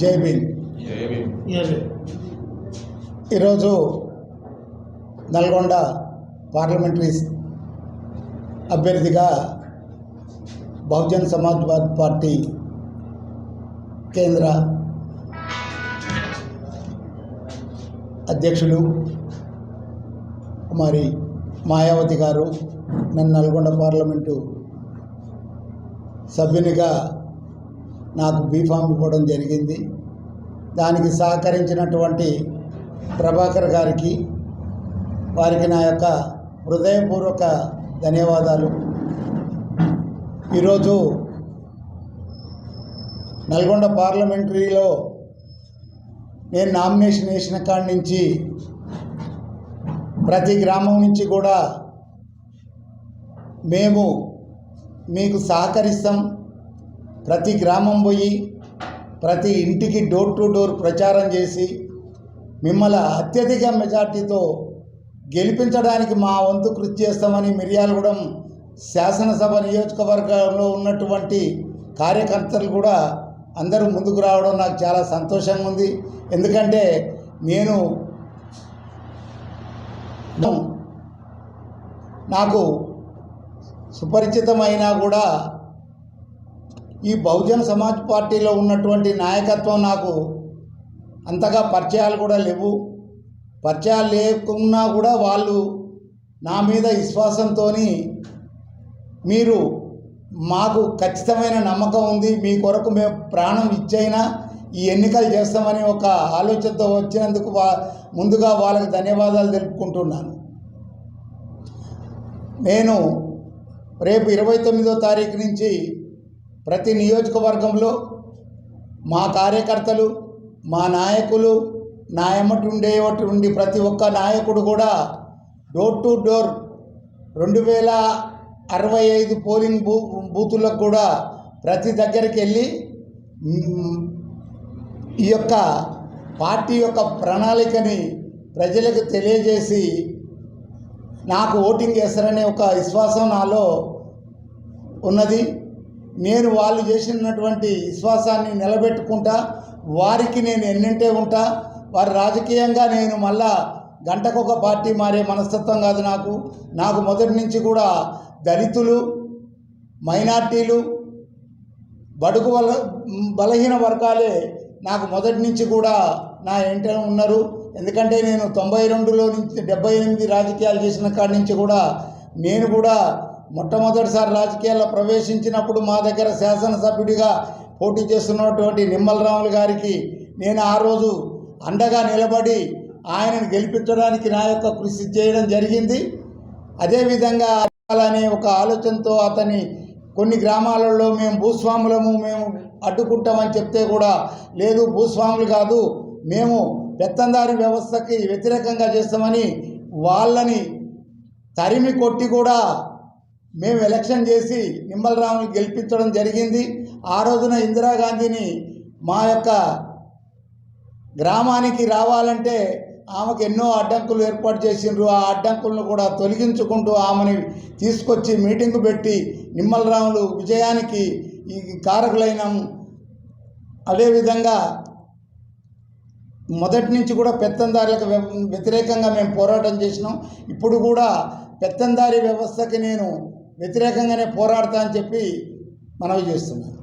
జై భీమ్. ఈరోజు నల్గొండ పార్లమెంటరీ అభ్యర్థిగా బహుజన్ సమాజ్వాద్ పార్టీ కేంద్ర అధ్యక్షులు మరి మాయావతి గారు నన్ను నల్గొండ పార్లమెంటు సభ్యునిగా నాకు బీఫామ్ ఇవ్వడం జరిగింది. దానికి సహకరించినటువంటి ప్రభాకర్ గారికి వారికి నా యొక్క హృదయపూర్వక ధన్యవాదాలు. ఈరోజు నల్గొండ పార్లమెంటరీలో నేను నామినేషన్ వేసిన కాడి నుంచి ప్రతి గ్రామం నుంచి కూడా మేము మీకు సహకరిస్తాం. ప్రతి గ్రామం పోయి ప్రతి ఇంటికి డోర్ టు డోర్ ప్రచారం చేసి మిమ్మల్ని అత్యధిక మెజార్టీతో గెలిపించడానికి మా వంతు కృషి చేస్తామని మిర్యాలగూడెం శాసనసభ నియోజకవర్గంలో ఉన్నటువంటి కార్యకర్తలు కూడా అందరూ ముందుకు రావడం నాకు చాలా సంతోషంగా ఉంది. ఎందుకంటే నేను నాకు సుపరిచితమైనా కూడా ఈ బహుజన సమాజ్ పార్టీలో ఉన్నటువంటి నాయకత్వం నాకు అంతగా పరిచయాలు కూడా లేవు. పరిచయాలు లేకున్నా కూడా వాళ్ళు నా మీద విశ్వాసంతో మీరు మాకు ఖచ్చితమైన నమ్మకం ఉంది. మీ కొరకు మేము ప్రాణం ఇచ్చైనా ఈ ఎన్నికలు చేస్తామని ఒక ఆలోచనతో వచ్చినందుకు వా ముందుగా వాళ్ళకి ధన్యవాదాలు తెలుపుకుంటున్నాను. నేను రేపు ఇరవై తొమ్మిదో తారీఖు నుంచి ప్రతి నియోజకవర్గంలో మా కార్యకర్తలు మా నాయకులు నా ఎమ్మటి ఉండేటువంటి ప్రతి ఒక్క నాయకుడు కూడా డోర్ టు డోర్ రెండు వేల అరవై ఐదు పోలింగ్ బూ బూతులకు కూడా ప్రతి దగ్గరికి వెళ్ళి ఈ యొక్క పార్టీ యొక్క ప్రణాళికని ప్రజలకు తెలియజేసి నాకు ఓటింగ్ చేస్తారనే ఒక విశ్వాసం నాలో ఉన్నది. నేను వాళ్ళు చేసినటువంటి విశ్వాసాన్ని నిలబెట్టుకుంటా వారికి నేను ఎన్నింటే ఉంటా వారి రాజకీయంగా నేను మళ్ళా గంటకొక పార్టీ మారే మనస్తత్వం కాదు నాకు. నాకు మొదటి నుంచి కూడా దళితులు మైనార్టీలు బడుగు బల బలహీన వర్గాలే నాకు మొదటి నుంచి కూడా నా వెంట ఉన్నారు. ఎందుకంటే నేను తొంభై రెండులో నుంచి డెబ్బై ఎనిమిది రాజకీయాలు చేసిన కాడి నుంచి కూడా నేను కూడా మొట్టమొదటిసారి రాజకీయాల్లో ప్రవేశించినప్పుడు మా దగ్గర శాసనసభ్యుడిగా పోటీ చేస్తున్నటువంటి నిమ్మల రాములు గారికి నేను ఆ రోజు అండగా నిలబడి ఆయనను గెలిపించడానికి నా యొక్క కృషి చేయడం జరిగింది. అదేవిధంగా అనే ఒక ఆలోచనతో అతని కొన్ని గ్రామాలలో మేము భూస్వాములము మేము అడ్డుకుంటామని చెప్తే కూడా లేదు భూస్వాములు కాదు మేము పెత్తందారి వ్యవస్థకి వ్యతిరేకంగా చేస్తామని వాళ్ళని తరిమి కొట్టి కూడా మేము ఎలక్షన్ చేసి నిమ్మలరాములు గెలిపించడం జరిగింది. ఆ రోజున ఇందిరాగాంధీని మా యొక్క గ్రామానికి రావాలంటే ఆమెకు ఎన్నో అడ్డంకులు ఏర్పాటు చేసిండ్రు. ఆ అడ్డంకులను కూడా తొలగించుకుంటూ ఆమెని తీసుకొచ్చి మీటింగ్ పెట్టి నిమ్మలరాములు విజయానికి ఈ కారకులైనాము అదేవిధంగా మొదటి నుంచి కూడా పెత్తందారులకు వ్యతిరేకంగా మేము పోరాటం చేసినాం. ఇప్పుడు కూడా పెత్తందారి వ్యవస్థకి నేను వ్యతిరేకంగానే పోరాడతా అని చెప్పి మనవి చేస్తున్నాను